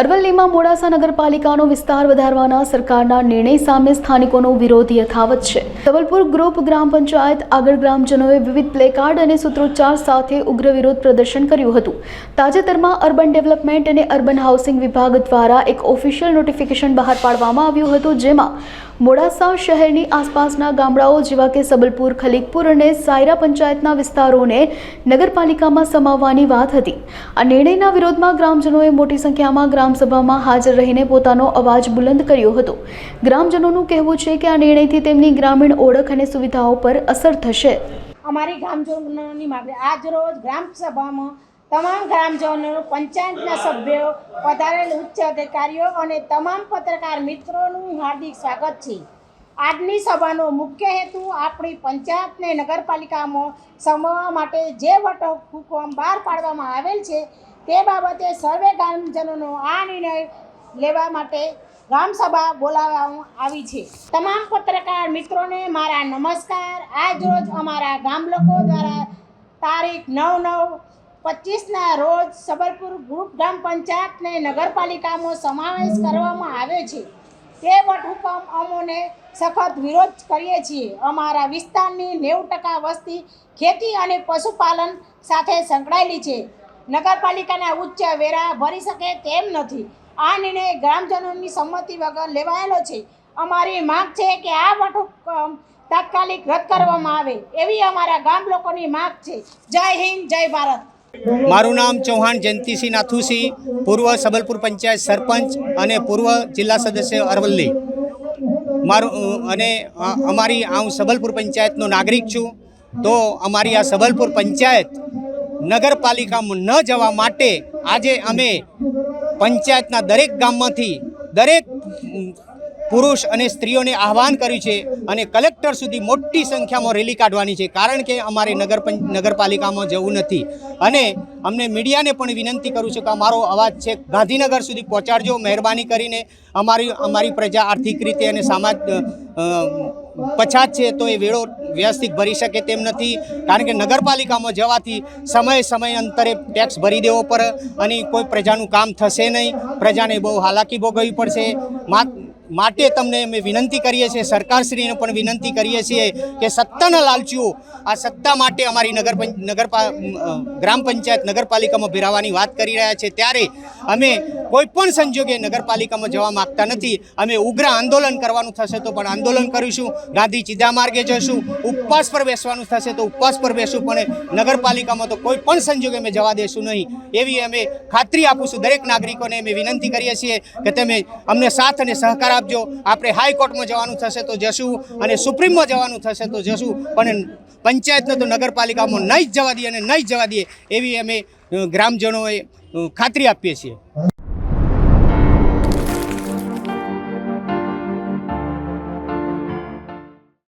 અરવલ્લીમાં મોડાસા નગરપાલિકાનો વિસ્તાર વધારવાના સરકારના નિર્ણય સામે સ્થાનિકોનો વિરોધ યથાવત છે. ધવલપુર ગ્રુપ ગ્રામ પંચાયત આગળ ગ્રામજનોએ વિવિધ પ્લેકાર્ડ અને સૂત્રોચ્ચાર સાથે ઉગ્ર વિરોધ પ્રદર્શન કર્યું હતું. તાજેતરમાં અર્બન ડેવલપમેન્ટ અને અર્બન હાઉસિંગ વિભાગ દ્વારા એક ઓફિશિયલ નોટિફિકેશન બહાર પાડવામાં આવ્યું હતું, જેમાં મોડાસા શહેરની આસપાસના ગામડાઓ જેવા કે સબલપુર ખલીકપુર અને સાયરા પંચાયતના વિસ્તારોને નગરપાલિકામાં સમાવવાની વાત હતી. આ નિર્ણયના વિરોધમાં ગ્રામજનોએ મોટી સંખ્યામાં ગ્રામસભામાં હાજર રહીને પોતાનો અવાજ બુલંદ કર્યો હતો. ગ્રામજનોનું કહેવું છે કે આ નિર્ણયથી તેમની ગ્રામીણ ઓળખ અને સુવિધાઓ પર અસર થશે. અમારી ગ્રામજનોની માગણી આજ રોજ ગ્રામ સભામાં તમામ ગ્રામજનો, પંચાયતના સભ્યો, પધારેલ ઉચ્ચ અધિકારીઓ અને તમામ પત્રકાર મિત્રોનું હાર્દિક સ્વાગત છે. આજની સભાનો મુખ્ય હેતુ આપણી પંચાયતને નગરપાલિકામાં સમાવવા માટે જે વટો હુકમ બહાર પાડવામાં આવેલ છે, તે બાબતે સર્વે ગ્રામજનોનો આ નિર્ણય લેવા માટે ગ્રામસભા બોલાવવામાં આવી છે. તમામ પત્રકાર મિત્રોને મારા નમસ્કાર. આજ રોજ અમારા ગામ લોકો દ્વારા તારીખ નવ નવ પચીસના રોજ સબલપુર ગ્રુપ ગ્રામ પંચાયતને નગરપાલિકામાં સમાવેશ કરવામાં આવ્યો છે. તે વટહુકમ અમોને સખત વિરોધ કરીએ છીએ. અમારા વિસ્તારની નેવું ટકા વસ્તી ખેતી અને પશુપાલન સાથે સંકળાયેલી છે. નગરપાલિકાના ઉચ્ચ વેરા ભરી શકે તેમ નથી. આ નિર્ણય ગ્રામજનોની સંમતિ વગર લેવાયેલો છે. અમારી માંગ છે કે આ વટહુકમ તાત્કાલિક રદ કરવામાં આવે. એવી અમારા ગામ લોકોની માંગ છે. જય હિન્દ, જય ભારત. મારું નામ ચૌહાણ જયંતિસિંહ નાથુસિંહ, પૂર્વ સબલપુર પંચાયત સરપંચ અને પૂર્વ જિલ્લા સદસ્ય અરવલ્લી. મારું અને અમારી હું સબલપુર પંચાયતનો નાગરિક છું. તો અમારી આ સબલપુર પંચાયત નગરપાલિકામાં ન જવા માટે આજે અમે પંચાયતના દરેક ગામમાંથી દરેક પુરુષ અને સ્ત્રીઓને આહવાન કર્યું છે અને કલેક્ટર સુધી મોટી સંખ્યામાં રેલી કાઢવાની છે. કારણ કે અમારે નગર નગરપાલિકામાં જવું નથી. અને અમને મીડિયાને પણ વિનંતી કરું છું કે અમારો અવાજ છે, ગાંધીનગર સુધી પહોંચાડજો, મહેરબાની કરીને અમારી અમારી પ્રજા આર્થિક રીતે અને સામાજ પછાત છે તો એ વેળો વ્યવસ્થિત ભરી શકે તેમ નથી. કારણ કે નગરપાલિકામાં જવાથી સમય સમય અંતરે ટેક્સ ભરી દેવો પડે અને કોઈ પ્રજાનું કામ થશે નહીં. પ્રજાને બહુ હાલાકી ભોગવવી પડશે. મા- માટે તમને અમે વિનંતી કરીએ છીએ, સરકારશ્રીને પણ વિનંતી કરીએ છીએ કે સત્તાના લાલચીઓ આ સત્તા માટે અમારી નગર નગરપા ગ્રામ પંચાયત નગરપાલિકામાં ભેરાવાની વાત કરી રહ્યા છે. ત્યારે અમે કોઈ પણ સંજોગે નગરપાલિકામાં જવા માગતા નથી. અમે ઉગ્ર આંદોલન કરવાનું થશે તો પણ આંદોલન કરીશું. ગાંધી ચીધા માર્ગે જશું. ઉપવાસ પર બેસવાનું થશે તો ઉપવાસ પર બેસું. પણ નગરપાલિકામાં તો કોઈ પણ સંજોગે અમે જવા દેશું નહીં. એવી અમે ખાતરી આપીશું દરેક નાગરિકોને. અમે વિનંતી કરીએ છીએ કે તમે અમને સાથ અને સહકાર આપજો. આપણે હાઈકોર્ટમાં જવાનું થશે તો જશું અને સુપ્રીમમાં જવાનું થશે તો જશું. પણ પંચાયતને તો નગરપાલિકામાં નહીં જ જવા દઈએ અને નહીં જવા દઈએ એવી અમે ગ્રામજનોએ ખાતરી આપીએ છીએ.